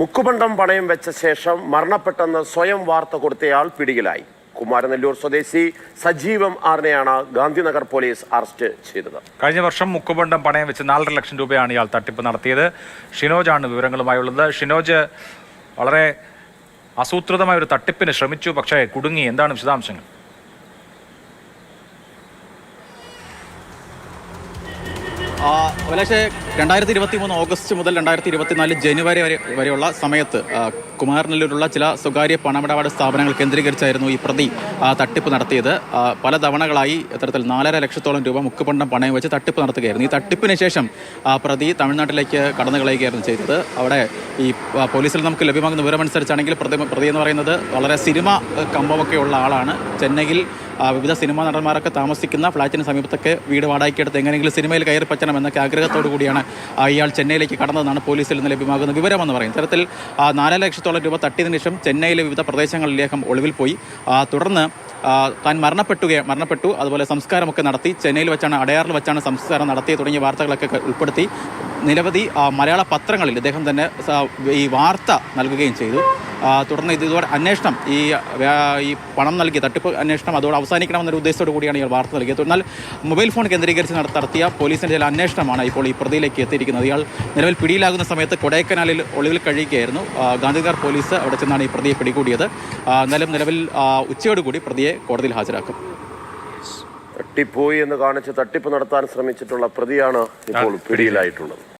മുക്കുപണ്ടം പണയം വെച്ച ശേഷം മരണപ്പെട്ടെന്ന് സ്വയം വാർത്ത കൊടുത്തയാൾ പിടിയിലായി. കുമാരനെല്ലൂർ സ്വദേശി സജീവം ആറിനെയാണ് ഗാന്ധിനഗർ പോലീസ് അറസ്റ്റ് ചെയ്തത്. കഴിഞ്ഞ വർഷം മുക്കുപണ്ടം പണയം വെച്ച് നാലര ലക്ഷം രൂപയാണ് ഇയാൾ തട്ടിപ്പ് നടത്തിയത്. ഷിനോജാണ് വിവരങ്ങളുമായുള്ളത്. ഷിനോജ് വളരെ ആസൂത്രിതമായ ഒരു തട്ടിപ്പിന് ശ്രമിച്ചു പക്ഷേ കുടുങ്ങി. എന്താണ് വിശദാംശങ്ങൾ? അഭിലാഷേ രണ്ടായിരത്തി ഇരുപത്തി മൂന്ന് ഓഗസ്റ്റ് മുതൽ രണ്ടായിരത്തി ഇരുപത്തിനാല് ജനുവരി വരെ വരെയുള്ള സമയത്ത് ആ, കുമാരനെല്ലൂരുള്ള ചില സ്വകാര്യ പണമിടപാട് സ്ഥാപനങ്ങൾ കേന്ദ്രീകരിച്ചായിരുന്നു ഈ പ്രതി തട്ടിപ്പ് നടത്തിയത്. പല തവണകളായി ഇത്തരത്തിൽ നാലര ലക്ഷത്തോളം രൂപ മുക്കുപണ്ടം പണയം വെച്ച് തട്ടിപ്പ് നടത്തുകയായിരുന്നു. ഈ തട്ടിപ്പിന് ശേഷം പ്രതി തമിഴ്നാട്ടിലേക്ക് കടന്നു കളയുകയായിരുന്നു ചെയ്തത്. അവിടെ ഈ പോലീസിൽ നമുക്ക് ലഭ്യമാകുന്ന വിവരമനുസരിച്ചാണെങ്കിൽ പ്രതി പ്രതി എന്ന് പറയുന്നത് വളരെ സിനിമ കമ്പമൊക്കെയുള്ള ആളാണ്. ചെന്നൈയിൽ വിവിധ സിനിമാ നടന്മാരൊക്കെ താമസിക്കുന്ന ഫ്ളാറ്റിന് സമീപത്തൊക്കെ വീട് വാടകയ്ക്ക് എടുത്ത് എങ്ങനെയെങ്കിലും സിനിമയിൽ കയറി പറ്റണം എന്നൊക്കെ ആഗ്രഹത്തോടു കൂടിയാണ് ഇയാൾ ചെന്നൈയിലേക്ക് കടന്നതെന്നാണ് പോലീസിൽ നിന്ന് ലഭ്യമാകുന്ന വിവരമെന്ന് പറയും ഇത്തരത്തിൽ നാല് ലക്ഷത്തോളം രൂപ തട്ടിയതിനു ശേഷം ചെന്നൈയിലെ വിവിധ പ്രദേശങ്ങളിൽ ലേഖം ഒളിവിൽ പോയി. തുടർന്ന് താൻ മരണപ്പെട്ടുകയെ മരണപ്പെട്ടു. അതുപോലെ സംസ്കാരമൊക്കെ നടത്തി ചെന്നൈയിൽ വെച്ചാണ് അടയാറിൽ വെച്ചാണ് സംസ്കാരം നടത്തി തുടങ്ങിയ വാർത്തകളൊക്കെ ഉൾപ്പെടുത്തി. നിരവധി മലയാള പത്രങ്ങളിൽ അദ്ദേഹം തന്നെ ഈ വാർത്ത നൽകുകയും ചെയ്തു. തുടർന്ന് ഇത് ഇതോടെ അന്വേഷണം ഈ ഈ പണം നൽകിയ തട്ടിപ്പ് അന്വേഷണം അതോടെ അവസാനിക്കണമെന്നൊരു ഉദ്ദേശത്തോടു കൂടിയാണ് ഇയാൾ വാർത്ത നൽകിയത്. എന്നാൽ മൊബൈൽ ഫോൺ കേന്ദ്രീകരിച്ച് നട- നടത്തിയ പോലീസിന്റെ ചില അന്വേഷണമാണ് ഇപ്പോൾ ഈ പ്രതിയിലേക്ക് എത്തിയിരിക്കുന്നത്. ഇയാൾ നിലവിൽ പിടിയിലാകുന്ന സമയത്ത് കൊടൈക്കനാലിൽ ഒളിവിൽ കഴിയുകയായിരുന്നു. ഗാന്ധിനഗർ പോലീസ് അവിടെ ചെന്നാണ് ഈ പ്രതിയെ പിടികൂടിയത്. എന്നാലും നിലവിൽ ഉച്ചയോടുകൂടി പ്രതിയെ കോടതിയിൽ ഹാജരാക്കും. തട്ടിപ്പോയി എന്ന് കാണിച്ച് തട്ടിപ്പ് നടത്താൻ ശ്രമിച്ചിട്ടുള്ള പ്രതിയാണ് ഇപ്പോൾ പിടിയിലായിട്ടുള്ളത്.